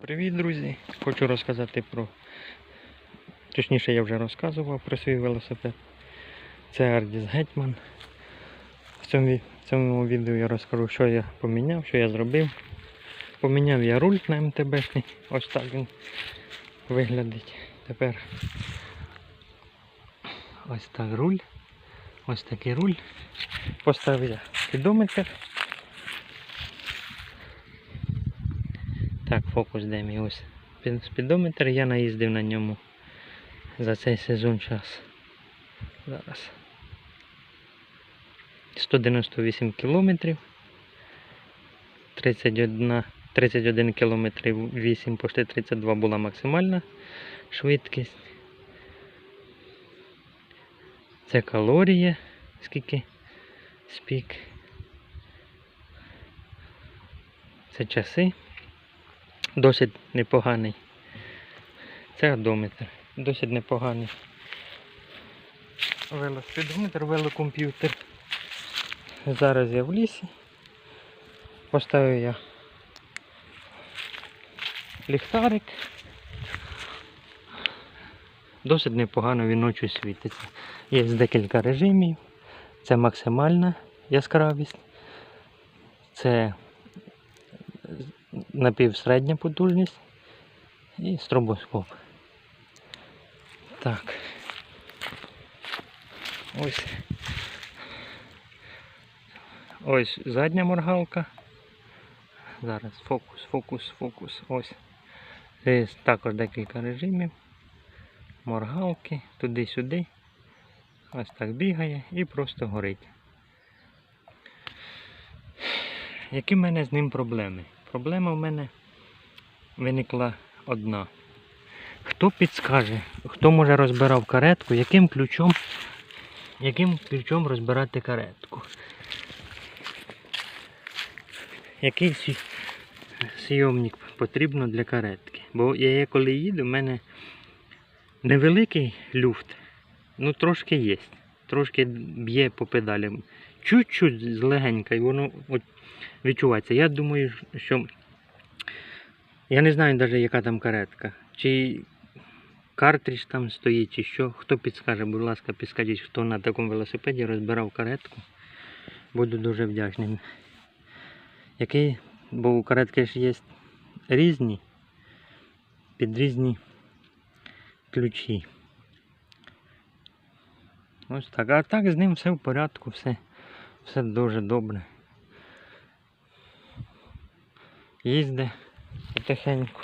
Привіт, друзі! Хочу розказати про. Точніше, я вже розказував про свій велосипед. Це Ардіс Гетьман. В цьому, відео я розкажу, що я поміняв, що я зробив. Поміняв я руль на МТБ. Ось так він виглядить. Тепер ось так руль. Ось такий руль. Поставив я спідометр. Так, фокус де мій ось спідометр. Я наїздив на ньому за цей сезон час. Зараз. 198 кілометрів. 31, 31 кілометрів 8, почти 32 була максимальна швидкість. Це калорії, скільки спік. Це часи досить непоганий. Це одометр. Досить непоганий. Велоспідометр, велокомп'ютер. Зараз я в лісі. Поставив я ліхтарик. Досить непогано він ночі світиться. Є декілька режимів. Це максимальна яскравість. Це напівсередня потужність і стробоскоп. Так. Ось. Ось задня моргалка. Зараз фокус, фокус, фокус. Ось. Є також декілька режимів. Моргалки, туди-сюди. Ось так бігає і просто горить. Які в мене з ним проблеми? Проблема в мене виникла одна. Хто підскаже, хто може розбирав каретку, яким ключом, яким ключом розбирати каретку? Який сйомник потрібно для каретки? Бо я коли їду, в мене невеликий люфт, ну трошки є. Трошки б'є по педалям. Чуть-чуть злегенька, і воно от відчувається. Я думаю, що я не знаю навіть, яка там каретка. Чи картридж там стоїть, чи що. Хто підскаже, будь ласка, підскажіть, хто на такому велосипеді розбирав каретку. Буду дуже вдячним. Який, бо у каретки ж є різні, під різні ключі. Ось так. А так з ним все в порядку, все, все дуже добре. Їзде потихеньку.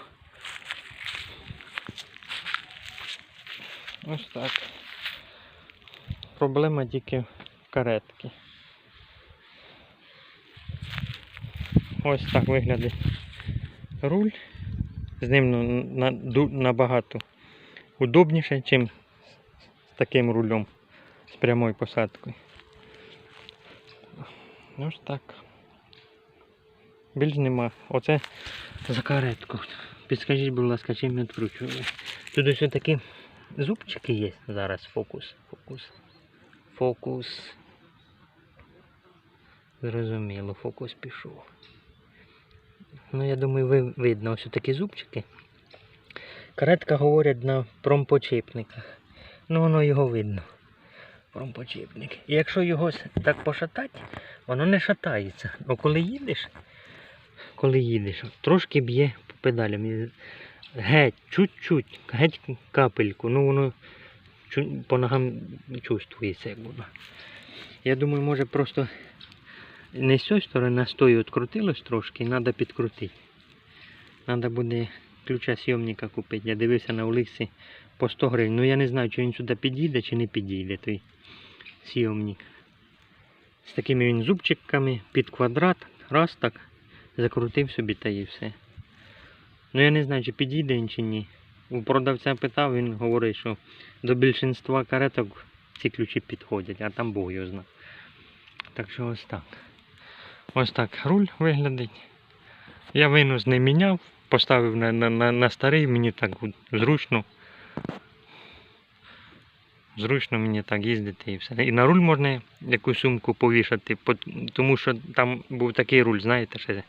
Ось так. Проблема тільки в каретки. Ось так виглядає руль. З ним ну, набагато удобніше, ніж з таким рулем з прямою посадкою. Ось так. Більш нема. Оце за каретку. Підскажіть, будь ласка, чим я відкручую. Тут ось такі зубчики є. Зараз фокус. Фокус. Фокус. Зрозуміло, фокус пішов. Ну, я думаю, ви видно ось такі зубчики. Каретка говорять на промпочіпниках. Ну, воно його видно. Промпочіпник. І якщо його так пошатати, воно не шатається. А коли їдеш, коли їдеш, трошки б'є по педалям. Геть, чуть-чуть, геть капельку. Ну воно по ногам чувствується, як воно. Я думаю, може просто не з цієї сторони, а з тої відкрутилось трошки, треба підкрутити. Треба буде ключа сйомника купити. Я дивився на Олексі по 100 гривень. Ну я не знаю, чи він сюди підійде, чи не підійде той сйомник. З такими він зубчиками під квадрат, раз так, закрутив собі та і все. Ну я не знаю, чи підійде він чи ні. У продавця питав, він говорить, що до більшинства кареток ці ключі підходять, а там Бог його знає. Так що ось так. Ось так руль виглядить. Я винос не міняв, поставив на, на, на, на старий, мені так зручно. Зручно мені так їздити і все. І на руль можна якусь сумку повішати, тому що там був такий руль, знаєте, ще,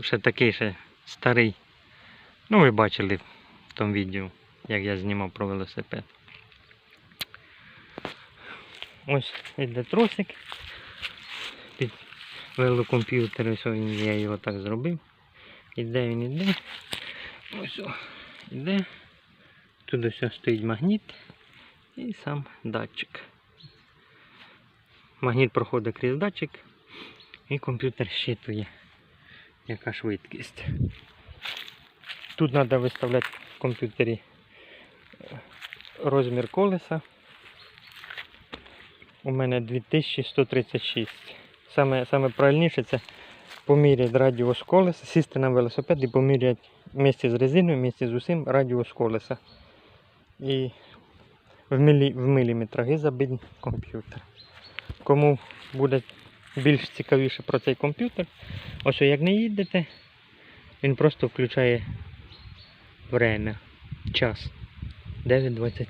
ще такий ще старий. Ну, ви бачили в тому відео, як я знімав про велосипед. Ось іде тросик. Під велокомп'ютер, ось я його так зробив. Іде він іде. Ось іде. Тут ось стоїть магніт і сам датчик. Магніт проходить крізь датчик і комп'ютер щитує, яка швидкість. Тут треба виставляти в комп'ютері е, розмір колеса. У мене 2136. Саме, саме правильніше це поміряти радіус колеса, сісти на велосипед і поміряти місце з резиною, місце з усім радіус колеса. І в, мілі, в міліметрах і забити комп'ютер. Кому буде більш цікавіше про цей комп'ютер, ось як не їдете, він просто включає время, час 9.27.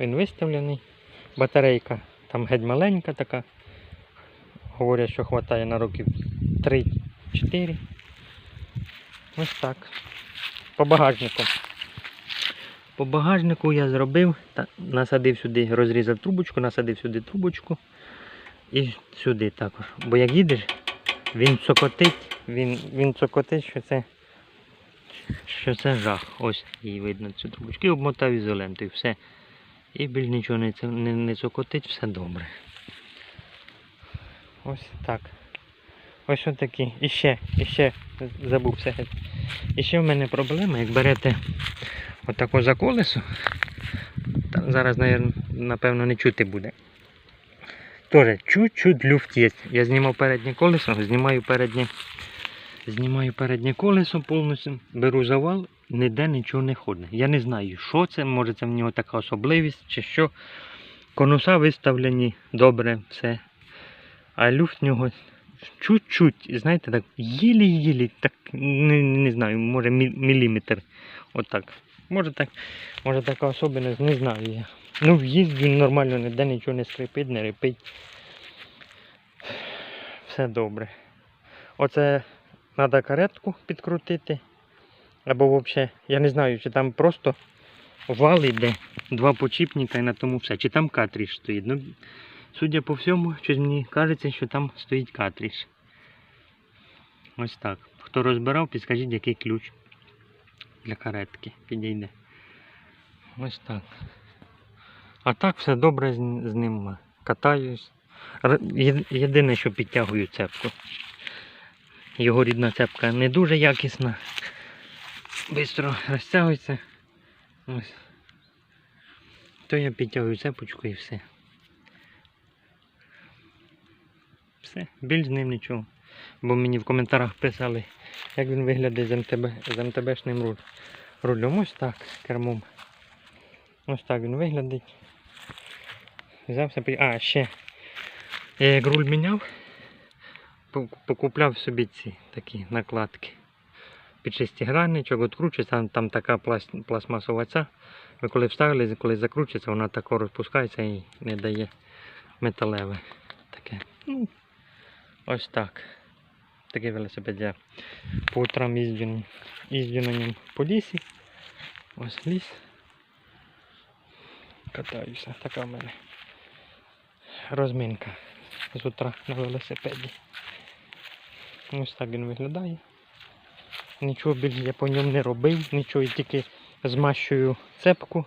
Він виставлений. Батарейка там геть маленька така. Говорять, що вистачає на років 3-4. Ось так. По багажнику. По багажнику я зробив, насадив сюди, розрізав трубочку, насадив сюди трубочку і сюди також. Бо як їдеш, він цокотить, він, він цокотить, що це, що це жах. Ось її видно цю трубочку. І обмотав ізолентою. Все. І більш нічого не, не, не цокотить, все добре. Ось так. Ось отакі. І ще, і ще забувся. І ще в мене проблема, як берете отако за колесо, зараз, напевно, не чути буде. Тоже чуть-чуть люфт є. Я знімав переднє колесо, знімаю переднє, знімаю переднє колесо повністю, беру завал, ніде нічого не ходить. Я не знаю, що це, може це в нього така особливість чи що. Конуса виставлені добре, все. А люфт в нього чуть-чуть, знаєте, так, єлі-єлі, так, не, не знаю, може міліметр. Отак. Може так, може така особливість, не знаю я. Ну, в'їзд він нормально, ніде нічого не скрипить, не репить. Все добре. Оце треба каретку підкрутити. Або взагалі, я не знаю, чи там просто вал йде, два почіпника і на тому все. Чи там картридж стоїть. Ну, судя по всьому, щось мені кажеться, що там стоїть картридж. Ось так. Хто розбирав, підскажіть, який ключ для каретки підійде. Ось так. А так все добре з, з ним катаюсь. Єдине, що підтягую цепку. Його рідна цепка не дуже якісна. Бистро розтягується. Ось. То я підтягую цепочку і все. Все, більш з ним нічого. Бо мені в коментарях писали, як він виглядає з МТБ, з МТБшним руль, рулем. Ось так, кермом. Ось так він виглядить. Взявся А, ще. Я як руль міняв, покупляв собі ці такі накладки. Під шестигранничок, откручується, там, там така пласт, пластмасова ця. Ви коли вставили, коли закручується, вона тако розпускається і не дає металеве. Таке. Ну, ось так. Такий велосипед я по утрам їздю, на ньому по лісі. Ось ліс. Катаюся, така в мене розминка з утра на велосипеді. Ось так він виглядає. Нічого більше я по ньому не робив, нічого, тільки змащую цепку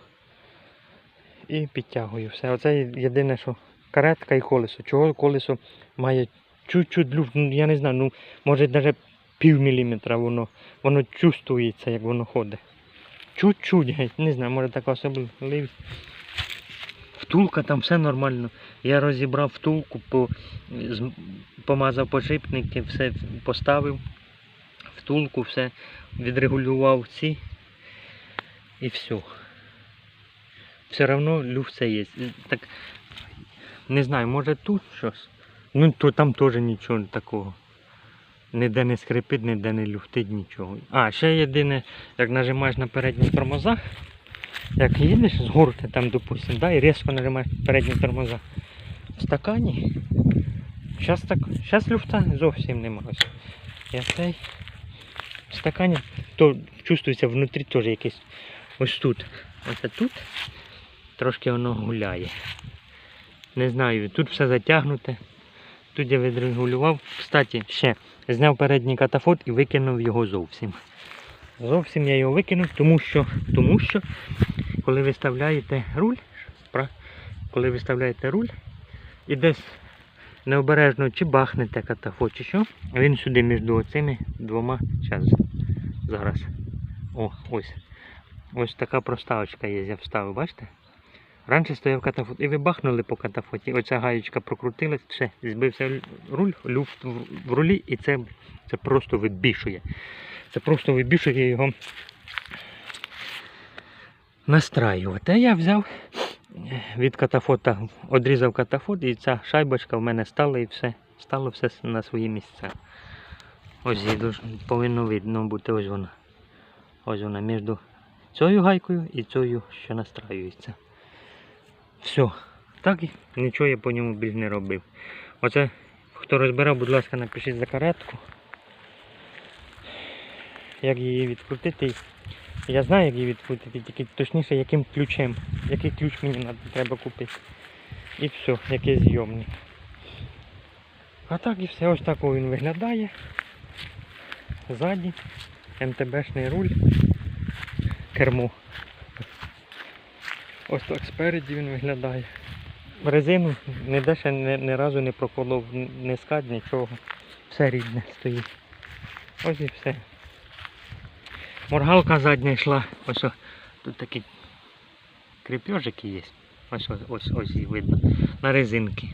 і підтягую. Все. Оце єдине, що каретка і колесо. Чого колесо має чуть-чуть люфт, ну, я не знаю, ну може навіть пів міліметра воно, воно чувствується, як воно ходить. Чуть-чуть, не знаю, може така особливість. Втулка там все нормально. Я розібрав втулку, по, помазав подшипники, все поставив. Втулку, все відрегулював ці. І все. Все одно люфт це є. Так, не знаю, може тут щось. Ну, то там теж нічого такого. Ніде не скрипить, ніде не люфтить нічого. А, ще єдине, як нажимаєш на передні тормоза, як їдеш з горки, там, допустим, да, і різко нажимаєш передні тормоза в стакані. Зараз так, зараз люфта зовсім немає. Ось Я цей в стакані, то чувствується внутрі теж якесь ось тут. Ось тут трошки воно гуляє. Не знаю, тут все затягнуте. Тут я відрегулював. Кстати, ще зняв передній катафот і викинув його зовсім. Зовсім я його викинув, тому що, тому що коли виставляєте руль, коли виставляєте руль і десь необережно чи бахнете катафот, чи що, він сюди між цими двома час. Зараз. О, ось. Ось така проставочка є, я вставив, бачите? Раніше стояв катафот, і ви бахнули по катафоті. Оця гаєчка прокрутилась, все, збився руль, люфт в- рулі, і це, це просто вибішує. Це просто вибішує його настраювати. А я взяв е, від катафота, одрізав катафот, і ця шайбочка в мене стала і все. Стало все на свої місця. Ось її повинно видно бути ось вона. Ось вона між цією гайкою і цією, що настраюється. Все. Так нічого я по ньому більш не робив. Оце, хто розбирав, будь ласка, напишіть за каретку. Як її відкрутити. Я знаю, як її відкрутити, тільки точніше, яким ключем. Який ключ мені треба купити. І все, який зйомник. А так і все, ось так він виглядає. Ззаді МТБшний руль, кермо. Ось так спереді він виглядає. Резину ніде ще ні, ні разу не проколов, не скад, нічого. Все рідне стоїть. Ось і все. Моргалка задня йшла. Ось о, тут такі кріпежики є. Ось ось ось, ось її видно. На резинки.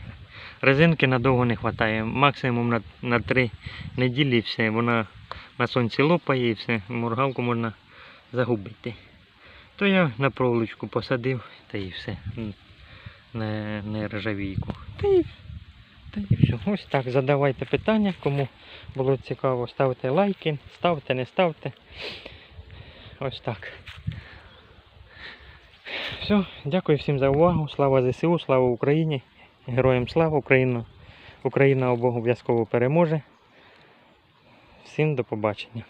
Резинки надовго не вистачає. Максимум на, на 3 неділі і все. Вона на сонці лопає і все. Моргалку можна загубити. То я на проволочку посадив та і все. Не, не ржавійку. Та і, та і все. Ось так. Задавайте питання, кому було цікаво, ставте лайки, ставте, не ставте. Ось так. Все, дякую всім за увагу. Слава ЗСУ, слава Україні. Героям слава Україна. Україна обов'язково переможе. Всім до побачення.